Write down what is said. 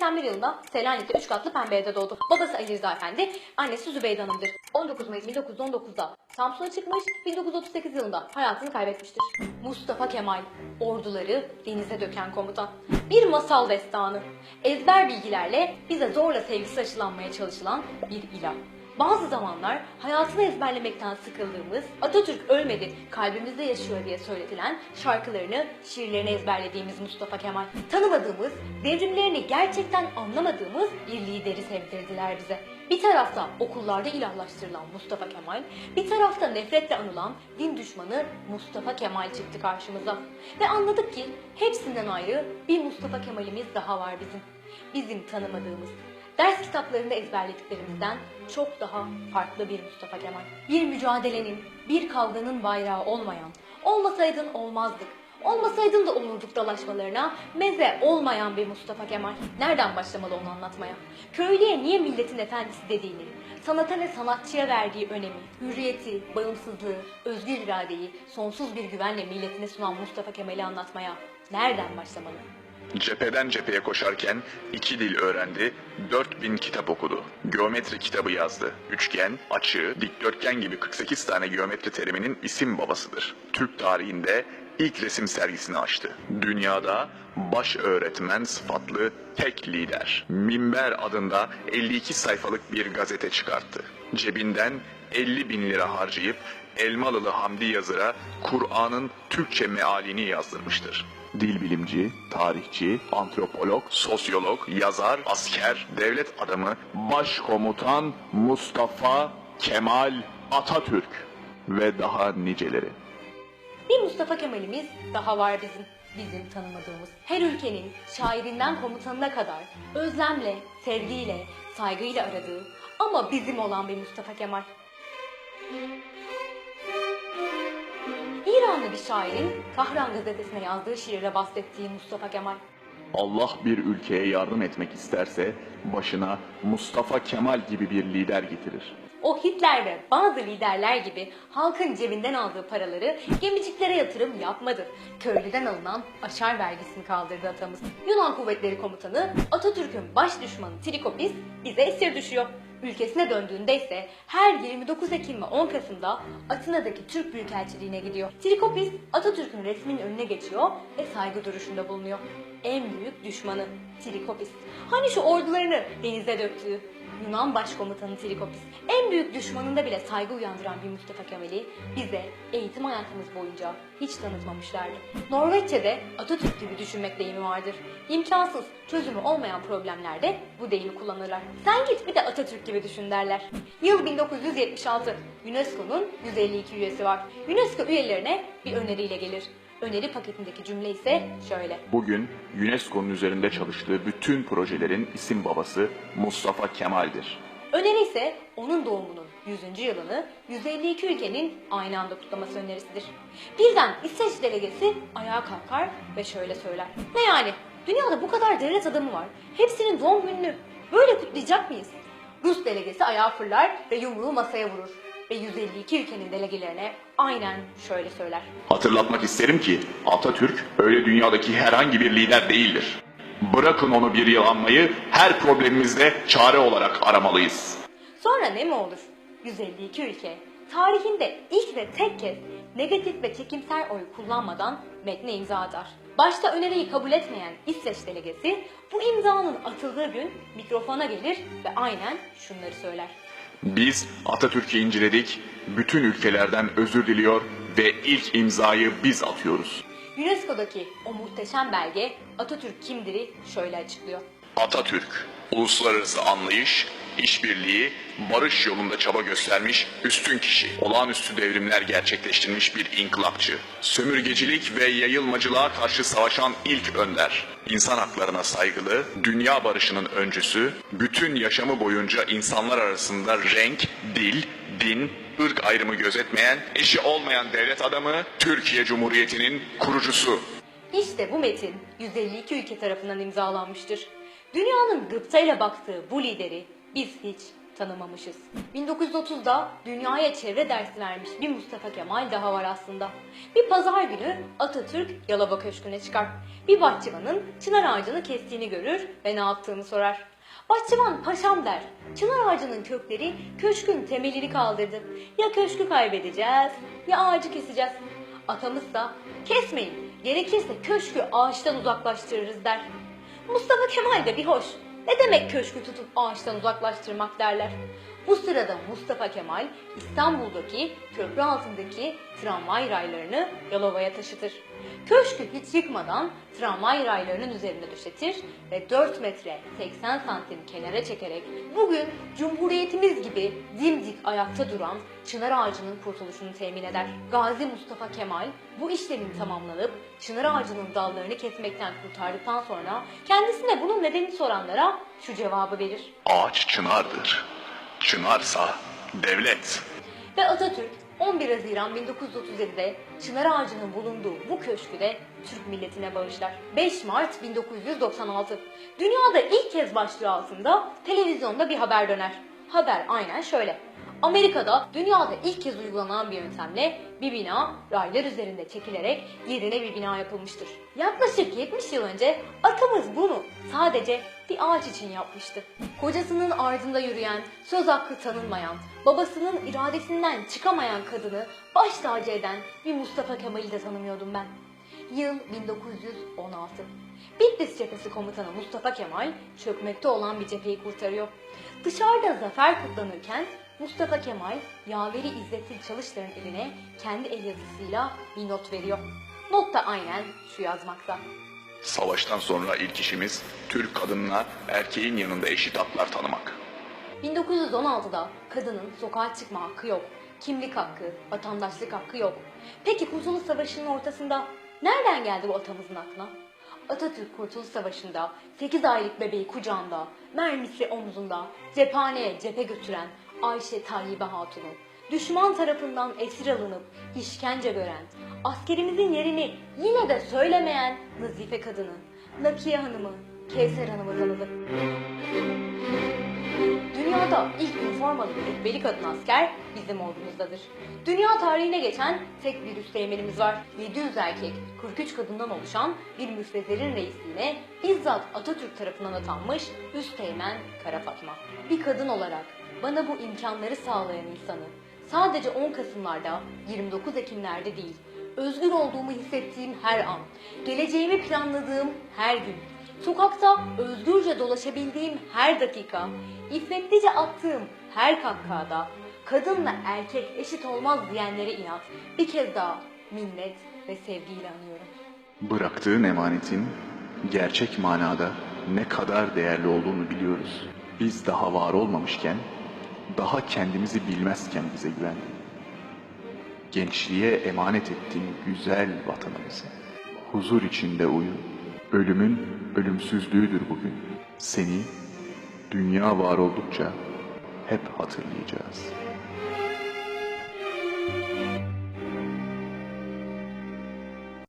1881 yılında Selanik'te 3 katlı pembe evde doğdu. Babası Ali Rıza Efendi, annesi Zübeyde Hanım'dır. 19 Mayıs 1919'da Samsun'a çıkmış, 1938 yılında hayatını kaybetmiştir. Mustafa Kemal, orduları denize döken komutan. Bir masal destanı. Ezber bilgilerle bize zorla sevgisi aşılanmaya çalışılan bir ilah. Bazı zamanlar hayatını ezberlemekten sıkıldığımız, Atatürk ölmedi, kalbimizde yaşıyor diye söyletilen şarkılarını, şiirlerini ezberlediğimiz Mustafa Kemal. Tanımadığımız, devrimlerini gerçekten anlamadığımız bir lideri sevdirdiler bize. Bir tarafta okullarda ilahlaştırılan Mustafa Kemal, bir tarafta nefretle anılan din düşmanı Mustafa Kemal çıktı karşımıza. Ve anladık ki hepsinden ayrı bir Mustafa Kemal'imiz daha var bizim. Bizim tanımadığımız, ders kitaplarında ezberlediklerimizden çok daha farklı bir Mustafa Kemal. Bir mücadelenin, bir kavganın bayrağı olmayan, olmasaydın olmazdık, olmasaydın da olurduk dalaşmalarına meze olmayan bir Mustafa Kemal. Nereden başlamalı onu anlatmaya? Köylüye niye milletin efendisi dediğini, sanata ve sanatçıya verdiği önemi, hürriyeti, bağımsızlığı, özgür iradeyi sonsuz bir güvenle milletine sunan Mustafa Kemal'i anlatmaya nereden başlamalı? Cepheden cepheye koşarken iki dil öğrendi, 4000 kitap okudu. Geometri kitabı yazdı. Üçgen, açı, dikdörtgen gibi 48 tane geometri teriminin isim babasıdır. Türk tarihinde ilk resim sergisini açtı. Dünyada baş öğretmen sıfatlı tek lider. Minber adında 52 sayfalık bir gazete çıkarttı. Cebinden 50 bin lira harcayıp Elmalılı Hamdi Yazır'a Kur'an'ın Türkçe mealini yazdırmıştır. Dil bilimci, tarihçi, antropolog, sosyolog, yazar, asker, devlet adamı, başkomutan Mustafa Kemal Atatürk ve daha niceleri. Bir Mustafa Kemal'imiz daha var bizim. Bizim tanımadığımız. Her ülkenin şairinden komutanına kadar özlemle, sevgiyle, saygıyla aradığı ama bizim olan bir Mustafa Kemal. İranlı bir şairin Tahran gazetesine yazdığı şiire bahsettiği Mustafa Kemal. Allah bir ülkeye yardım etmek isterse başına Mustafa Kemal gibi bir lider getirir. O Hitler ve bazı liderler gibi halkın cebinden aldığı paraları gemiciklere yatırım yapmadı. Köylüden alınan aşar vergisini kaldırdı atamız. Yunan kuvvetleri komutanı Atatürk'ün baş düşmanı Trikopis bize esir düşüyor. Ülkesine döndüğünde ise her 29 Ekim ve 10 Kasım'da Atina'daki Türk Büyükelçiliğine gidiyor. Trikopis Atatürk'ün resminin önüne geçiyor ve saygı duruşunda bulunuyor. En büyük düşmanı Trikopis. Hani şu ordularını denize döktüğü Yunan başkomutanı Trikopis. En büyük düşmanında bile saygı uyandıran bir Mustafa Kemal'i bize eğitim hayatımız boyunca hiç tanıtmamışlardı. Norveççe'de Atatürk gibi düşünmek deyimi vardır. İmkansız, çözümü olmayan problemlerde bu deyimi kullanırlar. Sen git bir de Atatürk gibi düşün derler. Yıl 1976. UNESCO'nun 152 üyesi var. UNESCO üyelerine bir öneriyle gelir. Öneri paketindeki cümle ise şöyle. Bugün UNESCO'nun üzerinde çalıştığı bütün projelerin isim babası Mustafa Kemal'dir. Öneri ise onun doğumunun 100. yılını 152 ülkenin aynı anda kutlaması önerisidir. Birden İsveç delegesi ayağa kalkar ve şöyle söyler. Ne yani? Dünyada bu kadar devlet adamı var. Hepsinin doğum gününü böyle kutlayacak mıyız? Rus delegesi ayağa fırlar ve yumruğu masaya vurur. Ve 152 ülkenin delegelerine aynen şöyle söyler. Hatırlatmak isterim ki Atatürk öyle dünyadaki herhangi bir lider değildir. Bırakın onu bir yıl anmayı her problemimizde çare olarak aramalıyız. Sonra ne mi olur? 152 ülke tarihinde ilk ve tek kez negatif ve çekimser oy kullanmadan metne imza atar. Başta öneriyi kabul etmeyen İsveç delegesi bu imzanın atıldığı gün mikrofona gelir ve aynen şunları söyler. Biz Atatürk'ü inceledik, bütün ülkelerden özür diliyor ve ilk imzayı biz atıyoruz. UNESCO'daki o muhteşem belge Atatürk kimdir'i şöyle açıklıyor. Atatürk, uluslararası anlayış, işbirliği, barış yolunda çaba göstermiş üstün kişi, olağanüstü devrimler gerçekleştirmiş bir inkılapçı, sömürgecilik ve yayılmacılığa karşı savaşan ilk önder, insan haklarına saygılı, dünya barışının öncüsü, bütün yaşamı boyunca insanlar arasında renk, dil, din, ırk ayrımı gözetmeyen, eşi olmayan devlet adamı, Türkiye Cumhuriyeti'nin kurucusu. İşte bu metin 152 ülke tarafından imzalanmıştır. Dünyanın gıptayla baktığı bu lideri biz hiç tanımamışız. 1930'da dünyaya çevre dersi vermiş bir Mustafa Kemal daha var aslında. Bir pazar günü Atatürk Yalova Köşkü'ne çıkar. Bir bahçıvanın çınar ağacını kestiğini görür ve ne yaptığını sorar. Bahçıvan paşam der. Çınar ağacının kökleri köşkün temelini kaldırdı. Ya köşkü kaybedeceğiz ya ağacı keseceğiz. Atamızsa kesmeyin gerekirse köşkü ağaçtan uzaklaştırırız der. Mustafa Kemal de bir hoş. Ne demek köşkü tutup ağaçtan uzaklaştırmak derler. Bu sırada Mustafa Kemal İstanbul'daki köprü altındaki tramvay raylarını Yalova'ya taşıtır. Köşkü hiç yıkmadan tramvay raylarının üzerinde döşetir ve 4 metre 80 santim kenara çekerek bugün Cumhuriyetimiz gibi dimdik ayakta duran çınar ağacının kurtuluşunu temin eder. Gazi Mustafa Kemal bu işlemin tamamlanıp çınar ağacının dallarını kesmekten kurtardıktan sonra kendisine bunun nedenini soranlara şu cevabı verir. Ağaç çınardır. Çınarsa devlet. Ve Atatürk 11 Haziran 1937'de çınar ağacının bulunduğu bu köşkü de Türk milletine bağışlar. 5 Mart 1996 dünyada ilk kez başlığı altında televizyonda bir haber döner. Haber aynen şöyle. Amerika'da dünyada ilk kez uygulanan bir yöntemle bir bina raylar üzerinde çekilerek yerine bir bina yapılmıştır. Yaklaşık 70 yıl önce atamız bunu sadece bir ağaç için yapmıştı. Kocasının ardında yürüyen, söz hakkı tanınmayan, babasının iradesinden çıkamayan kadını baş tacı eden bir Mustafa Kemal'i de tanımıyordum ben. Yıl 1916. Bitlis cephesi komutanı Mustafa Kemal çökmekte olan bir cepheyi kurtarıyor. Dışarıda zafer kutlanırken Mustafa Kemal yaveri İzzettin Çalışlar'ın eline kendi el yazısıyla bir not veriyor. Not da aynen şu yazmakta. Savaştan sonra ilk işimiz Türk kadınına erkeğin yanında eşit haklar tanımak. 1916'da kadının sokağa çıkma hakkı yok. Kimlik hakkı, vatandaşlık hakkı yok. Peki Kurtuluş Savaşı'nın ortasında nereden geldi bu atamızın aklına? Atatürk Kurtuluş Savaşı'nda 8 aylık bebeği kucağında, mermisi omzunda, cephaneye cephe götüren Ayşe Tayyibe Hatun'u, düşman tarafından esir alınıp işkence gören, askerimizin yerini yine de söylemeyen Nazife kadını, Nakiye Hanım'ı, Kevser Hanım'ı tanıdı. Dünyada ilk üniformalı bir rütbeli asker bizim ordumuzdadır. Dünya tarihine geçen tek bir üsteğmenimiz var. 700 erkek, 43 kadından oluşan bir müfrezerin reisliğine bizzat Atatürk tarafından atanmış Üsteğmen Kara Fatma. Bir kadın olarak bana bu imkanları sağlayan insanı sadece 10 Kasımlarda, 29 Ekimlerde değil, özgür olduğumu hissettiğim her an, geleceğimi planladığım her gün, Sokakta özgürce dolaşabildiğim her dakika, iffetlice attığım her kahkahada, kadınla erkek eşit olmaz diyenlere inat, bir kez daha minnet ve sevgiyle anıyorum. Bıraktığın emanetin gerçek manada ne kadar değerli olduğunu biliyoruz. Biz daha var olmamışken, daha kendimizi bilmezken bize güvendin. Gençliğe emanet ettiğin güzel vatanımızı. Huzur içinde uyu. Ölümün ölümsüzlüğüdür bugün. Seni dünya var oldukça hep hatırlayacağız.